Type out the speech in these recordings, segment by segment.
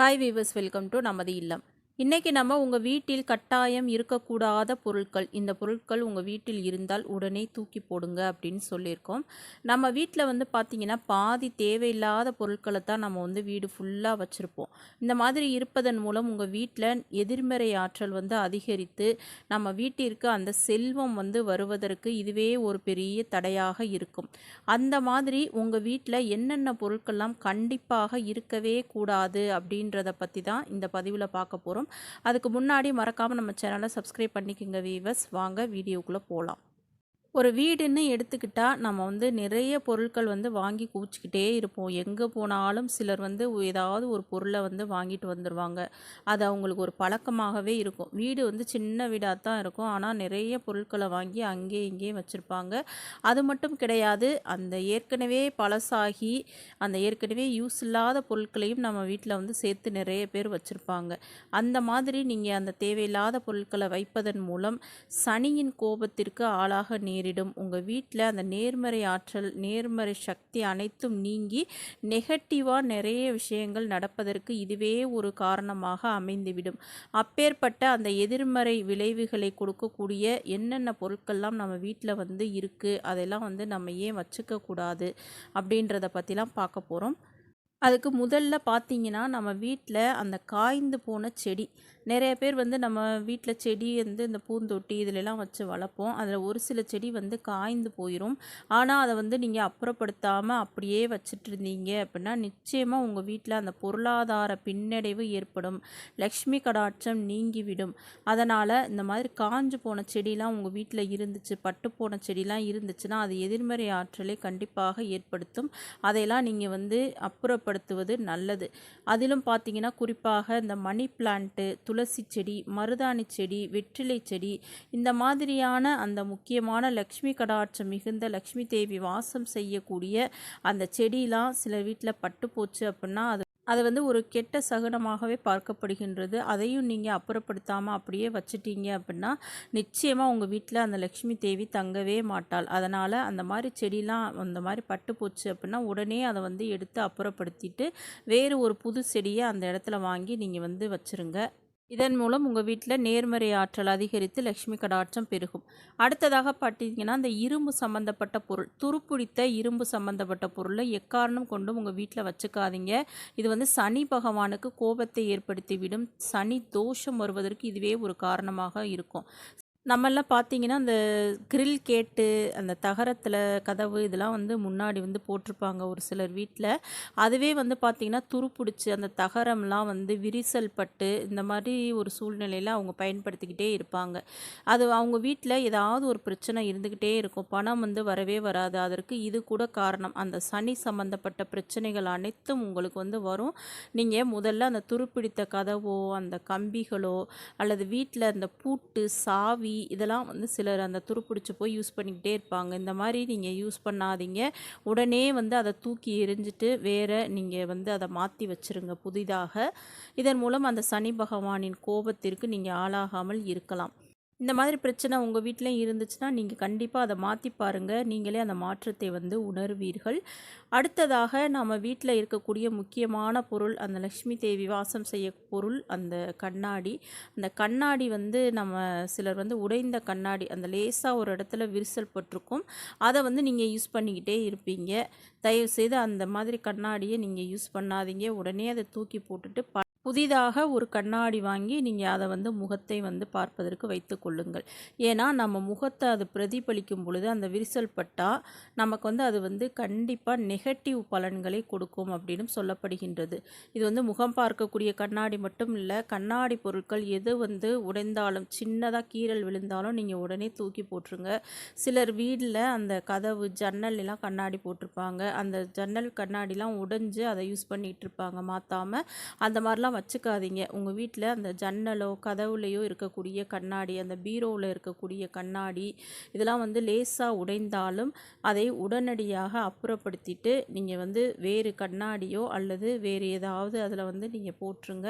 Hi viewers welcome to நமது இல்லம் இன்றைக்கி நம்ம உங்கள் வீட்டில் கட்டாயம் இருக்கக்கூடாத பொருட்கள் இந்த பொருட்கள் உங்கள் வீட்டில் இருந்தால் உடனே தூக்கி போடுங்க அப்படின்னு சொல்லியிருக்கோம். நம்ம வீட்டில் வந்து பார்த்திங்கன்னா பாதி தேவையில்லாத பொருட்களை தான் நம்ம வந்து வீடு ஃபுல்லாக வச்சுருப்போம். இந்த மாதிரி இருப்பதன் மூலம் உங்கள் வீட்டில் எதிர்மறை ஆற்றல் வந்து அதிகரித்து நம்ம வீட்டிற்கு அந்த செல்வம் வந்து வருவதற்கு இதுவே ஒரு பெரிய தடையாக இருக்கும். அந்த மாதிரி உங்கள் வீட்டில் என்னென்ன பொருட்கள்லாம் கண்டிப்பாக இருக்கவே கூடாது அப்படின்றத பற்றி தான் இந்த பதிவில் பார்க்க போகிறோம் அதுக்கு முன்னாடி மறக்காமல் நம்ம சேனலை சப்ஸ்கிரைப் பண்ணிக்கோங்க வீவர்ஸ் வாங்க வீடியோக்குள்ளே போகலாம் ஒரு வீடுன்னு எடுத்துக்கிட்டால் நம்ம வந்து நிறைய பொருட்கள் வந்து வாங்கி குவிச்சிக்கிட்டே இருப்போம். எங்கே போனாலும் சிலர் வந்து ஏதாவது ஒரு பொருளை வந்து வாங்கிட்டு வந்துடுவாங்க அது அவங்களுக்கு ஒரு பழக்கமாகவே இருக்கும். வீடு வந்து சின்ன வீடாக தான் இருக்கும். ஆனால் நிறைய பொருட்களை வாங்கி அங்கேயும் இங்கேயும் வச்சுருப்பாங்க. அது மட்டும் கிடையாது அந்த ஏற்கனவே பழசாகி அந்த ஏற்கனவே யூஸ் இல்லாத பொருட்களையும் நம்ம வீட்டில் வந்து சேர்த்து நிறைய பேர் வச்சுருப்பாங்க. அந்த மாதிரி நீங்கள் அந்த தேவையில்லாத பொருட்களை வைப்பதன் மூலம் சனியின் கோபத்திற்கு ஆளாக நீ நேரிடும் உங்கள் வீட்டில் அந்த நேர்மறை ஆற்றல் நேர்மறை சக்தி அனைத்தும் நீங்கி நெகட்டிவாக நிறைய விஷயங்கள் நடப்பதற்கு இதுவே ஒரு காரணமாக அமைந்துவிடும். அப்பேற்பட்ட அந்த எதிர்மறை விளைவுகளை கொடுக்கக்கூடிய என்னென்ன பொருட்கள்லாம் நம்ம வீட்டில் வந்து இருக்குது அதெல்லாம் வந்து நம்ம ஏன் வச்சுக்கக்கூடாது அப்படின்றத பற்றிலாம் பார்க்க போகிறோம் அதுக்கு முதல்ல பார்த்தீங்கன்னா நம்ம வீட்டில் அந்த காய்ந்து போன செடி. நிறைய பேர் வந்து நம்ம வீட்டில் செடி வந்து இந்த பூந்தொட்டி இதிலெல்லாம் வச்சு வளர்ப்போம். அதில் ஒரு சில செடி வந்து காய்ந்து போயிடும் ஆனால் அதை வந்து நீங்கள் அப்புறப்படுத்தாமல் அப்படியே வச்சுட்டு இருந்தீங்க அப்படின்னா நிச்சயமாக உங்கள் வீட்டில் அந்த பொருளாதார பின்னடைவு ஏற்படும். லக்ஷ்மி கடாட்சம் நீங்கிவிடும். அதனால் இந்த மாதிரி காஞ்சு போன செடிலாம் உங்கள் வீட்டில் இருந்துச்சு பட்டு போன செடிலாம் இருந்துச்சுன்னா அது எதிர்மறை ஆற்றலை கண்டிப்பாக ஏற்படுத்தும். அதையெல்லாம் நீங்கள் வந்து பயன்படுத்துவது நல்லது. அதிலும் பார்த்தீங்கன்னா குறிப்பாக இந்த மணி பிளான்ட்டு துளசி செடி மருதாணி செடி வெற்றிலை செடி இந்த மாதிரியான அந்த முக்கியமான லக்ஷ்மி கடாட்சம் மிகுந்த லக்ஷ்மி தேவி வாசம் செய்யக்கூடிய அந்த செடியெலாம் சில வீட்டில் பட்டு போச்சு அப்படின்னா அது அது வந்து ஒரு கெட்ட சகுனமாகவே பார்க்கப்படுகின்றது. அதையும் நீங்கள் அப்புறப்படுத்தாமல் அப்படியே வச்சுட்டீங்க அப்படின்னா நிச்சயமாக உங்கள் வீட்டில் அந்த லக்ஷ்மி தேவி தங்கவே மாட்டாள். அதனால் அந்த மாதிரி செடிலாம் அந்த மாதிரி பட்டு போச்சு அப்படின்னா உடனே அதை வந்து எடுத்து அப்புறப்படுத்திட்டு வேறு ஒரு புது செடியை அந்த இடத்துல வாங்கி நீங்கள் வந்து வச்சுருங்க. இதன் மூலம் உங்கள் வீட்டில் நேர்மறை ஆற்றல் அதிகரித்து லக்ஷ்மி கடாட்சம் பெருகும். அடுத்ததாக பார்த்தீங்கன்னா இந்த இரும்பு சம்மந்தப்பட்ட பொருள் துருப்பிடித்த இரும்பு சம்மந்தப்பட்ட பொருளை எக்காரணம் கொண்டும் உங்கள் வீட்டில் வச்சுக்காதீங்க. இது வந்து சனி பகவானுக்கு கோபத்தை ஏற்படுத்திவிடும். சனி தோஷம் வருவதற்கு இதுவே ஒரு காரணமாக இருக்கும். நம்மெல்லாம் பார்த்தீங்கன்னா அந்த கிரில் கேட்டு அந்த தகரத்தில் கதவு இதெல்லாம் வந்து முன்னாடி வந்து போட்டிருப்பாங்க ஒரு சிலர் வீட்டில் அதுவே வந்து பார்த்திங்கன்னா துருப்பிடிச்சி அந்த தகரம்லாம் வந்து விரிசல் பட்டு இந்த மாதிரி ஒரு சூழ்நிலையில் அவங்க பயன்படுத்திக்கிட்டே இருப்பாங்க. அது அவங்க வீட்டில் ஏதாவது ஒரு பிரச்சனை இருந்துக்கிட்டே இருக்கும். பணம் வந்து வரவே வராது. அதற்கு இது கூட காரணம். அந்த சனி சம்மந்தப்பட்ட பிரச்சனைகள் அனைத்தும் உங்களுக்கு வந்து வரும். நீங்கள் முதல்ல அந்த துருப்பிடித்த கதவோ அந்த கம்பிகளோ அல்லது வீட்டில் அந்த பூட்டு சாவி ஆவி இதெல்லாம் வந்து சிலர் அந்த துருப்பிடிச்சு போய் யூஸ் பண்ணிக்கிட்டே இருப்பாங்க. இந்த மாதிரி நீங்கள் யூஸ் பண்ணாதீங்க. உடனே வந்து அதை தூக்கி எரிஞ்சிட்டு வேறு நீங்கள் வந்து அதை மாற்றி வச்சுருங்க புதிதாக. இதன் மூலம் அந்த சனி பகவானின் கோபத்திற்கு நீங்கள் ஆளாகாமல் இருக்கலாம். இந்த மாதிரி பிரச்சனை உங்கள் வீட்டிலையும் இருந்துச்சுன்னா நீங்கள் கண்டிப்பாக அதை மாற்றி பாருங்கள் நீங்களே அந்த மாற்றத்தை வந்து உணர்வீர்கள். அடுத்ததாக நம்ம வீட்டில் இருக்கக்கூடிய முக்கியமான பொருள் அந்த லக்ஷ்மி தேவி வாசம் செய்ய பொருள் அந்த கண்ணாடி. அந்த கண்ணாடி வந்து நம்ம சிலர் வந்து உடைந்த கண்ணாடி அந்த லேசாக ஒரு இடத்துல விரிசல் பட்டிருக்கும். அதை வந்து நீங்கள் யூஸ் பண்ணிக்கிட்டே இருப்பீங்க. தயவுசெய்து அந்த மாதிரி கண்ணாடியை நீங்கள் யூஸ் பண்ணாதீங்க. உடனே அதை தூக்கி போட்டுட்டு புதிதாக ஒரு கண்ணாடி வாங்கி நீங்கள் அதை வந்து முகத்தை வந்து பார்ப்பதற்கு வைத்து கொள்ளுங்கள். ஏன்னா நம்ம முகத்தை அது பிரதிபலிக்கும் பொழுது அந்த விரிசல் பட்டால் நமக்கு வந்து அது வந்து கண்டிப்பாக நெகட்டிவ் பலன்களை கொடுக்கும் அப்படின்னு சொல்லப்படுகின்றது. இது வந்து முகம் பார்க்கக்கூடிய கண்ணாடி மட்டும் இல்லை கண்ணாடி பொருட்கள் எது வந்து உடைந்தாலும் சின்னதாக கீரல் விழுந்தாலும் நீங்கள் உடனே தூக்கி போட்டுருங்க. சிலர் வீட்டில் அந்த கதவு ஜன்னல் எல்லாம் கண்ணாடி போட்டிருப்பாங்க. அந்த ஜன்னல் கண்ணாடிலாம் உடைஞ்சு அதை யூஸ் பண்ணிகிட்டு இருப்பாங்க. மாற்றாமல் அந்த மாதிரிலாம் அதெல்லாம் வச்சுக்காதீங்க. உங்கள் வீட்டில் அந்த ஜன்னலோ கதவுலையோ இருக்கக்கூடிய கண்ணாடி அந்த பீரோவில் இருக்கக்கூடிய கண்ணாடி இதெல்லாம் வந்து லேசாக உடைந்தாலும் அதை உடனடியாக அப்புறப்படுத்திட்டு நீங்கள் வந்து வேறு கண்ணாடியோ அல்லது வேறு ஏதாவது அதில் வந்து நீங்கள் போட்டுருங்க.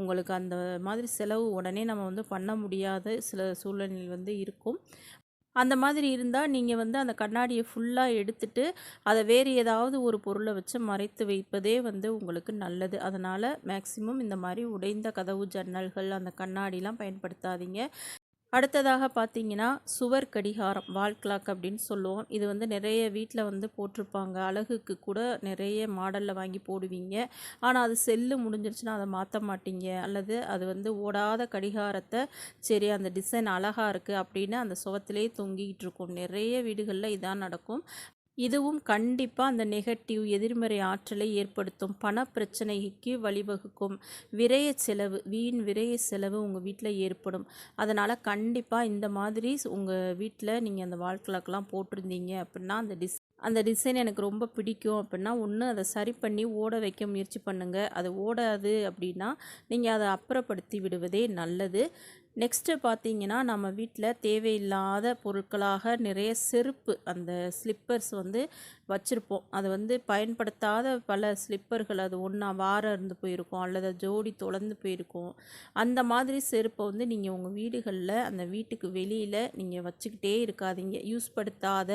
உங்களுக்கு அந்த மாதிரி செலவு உடனே நம்ம வந்து பண்ண முடியாத சில சூழ்நிலை வந்து இருக்கும். அந்த மாதிரி இருந்தால் நீங்கள் வந்து அந்த கண்ணாடியை ஃபுல்லாக எடுத்துட்டு அதை வேறு ஏதாவது ஒரு பொருளை வச்சு மறைத்து வைப்பதே வந்து உங்களுக்கு நல்லது. அதனால் மேக்ஸிமம் இந்த மாதிரி உடைந்த கதவு ஜன்னல்கள் அந்த கண்ணாடிலாம் பயன்படுத்தாதீங்க. அடுத்ததாக பார்த்தீங்கன்னா சுவர் கடிகாரம் வால் கிளாக் அப்படின்னு சொல்லுவோம். இது வந்து நிறைய வீட்டில் வந்து போட்டிருப்பாங்க. அழகுக்கு கூட நிறைய மாடலில் வாங்கி போடுவீங்க. ஆனால் அது செல்லு முடிஞ்சிருச்சுன்னா அதை மாற்ற மாட்டீங்க. அல்லது அது வந்து ஓடாத கடிகாரத்தை சரி அந்த டிசைன் அழகாக இருக்குது அப்படின்னு அந்த சுவத்திலே தொங்கிக்கிட்டு இருக்கும். நிறைய வீடுகளில் இதான் நடக்கும். இதுவும் கண்டிப்பாக அந்த நெகட்டிவ் எதிர்மறை ஆற்றலை ஏற்படுத்தும் பண பிரச்சனைக்கு வழிவகுக்கும். விரைய செலவு வீண் விரைய செலவு உங்கள் வீட்டில் ஏற்படும். அதனால் கண்டிப்பாக இந்த மாதிரி உங்கள் வீட்டில் நீங்கள் அந்த வாழ்க்கைலாம் போட்டிருந்தீங்க அப்படின்னா அந்த டிஸ் அந்த டிசைன் எனக்கு ரொம்ப பிடிக்கும் அப்படின்னா ஒன்று அதை சரி பண்ணி ஓட வைக்க முயற்சி பண்ணுங்கள் அது ஓடாது அப்படின்னா நீங்கள் அதை அப்புறப்படுத்தி விடுவதே நல்லது. நெக்ஸ்ட்டு பார்த்தீங்கன்னா நம்ம வீட்டில் தேவையில்லாத பொருட்களாக நிறைய செருப்பு அந்த ஸ்லிப்பர்ஸ் வந்து வச்சுருப்போம். அது வந்து பயன்படுத்தாத பல ஸ்லிப்பர்கள் அது ஒன்றா வாரம் இருந்து போயிருக்கும் அல்லது ஜோடி தொலைந்து போயிருக்கும். அந்த மாதிரி செருப்பை வந்து நீங்கள் உங்கள் வீடுகளில் அந்த வீட்டுக்கு வெளியில் நீங்கள் வச்சுக்கிட்டே இருக்காதீங்க. யூஸ் படுத்தாத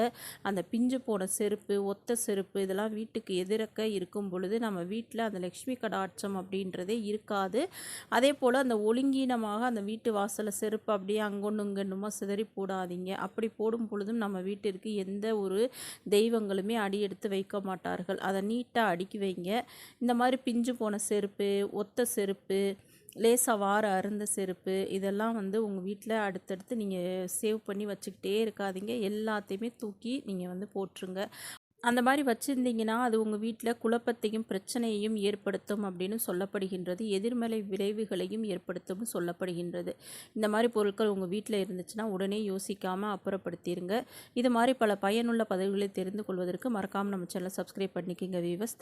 அந்த பிஞ்சு போன செருப்பு ஒத்த செருப்பு இதெல்லாம் வீட்டுக்கு எதிரக்க இருக்கும் பொழுது நம்ம வீட்டில் அந்த லக்ஷ்மி கடாட்சம் அப்படின்றதே இருக்காது. அதே போல் அந்த ஒழுங்கீனமாக அந்த வீட்டு வாசலில் செருப்பு அப்படியே அங்கொன்று இங்கொன்றுமா சிதறி போடாதீங்க. அப்படி போடும் பொழுதும் நம்ம வீட்டிற்கு எந்த ஒரு தெய்வங்களுமே அடி எடுத்து வைக்க மாட்டார்கள். அதை நீட்டாக அடுக்கி வைங்க. இந்த மாதிரி பிஞ்சு போன செருப்பு ஒத்த செருப்பு லேசாக வார அருந்த செருப்பு இதெல்லாம் வந்து உங்கள் வீட்டில் அடுத்தடுத்து நீங்கள் சேவ் பண்ணி வச்சுக்கிட்டே இருக்காதீங்க. எல்லாத்தையுமே தூக்கி நீங்கள் வந்து போட்டுருங்க அந்த மாதிரி வச்சுருந்தீங்கன்னா அது உங்கள் வீட்டில் குழப்பத்தையும் பிரச்சனையையும் ஏற்படுத்தும் அப்படின்னு சொல்லப்படுகின்றது. எதிர்மறை விளைவுகளையும் ஏற்படுத்தும் சொல்லப்படுகின்றது. இந்த மாதிரி பொருட்கள் உங்கள் வீட்டில் இருந்துச்சுன்னா உடனே யோசிக்காமல் அப்புறப்படுத்திடுங்க இது மாதிரி பல பயனுள்ள பதவிகளை தெரிந்து கொள்வதற்கு மறக்காமல் நம்ம சேனலை சப்ஸ்கிரைப் பண்ணிக்கோங்க வீவர்ஸ்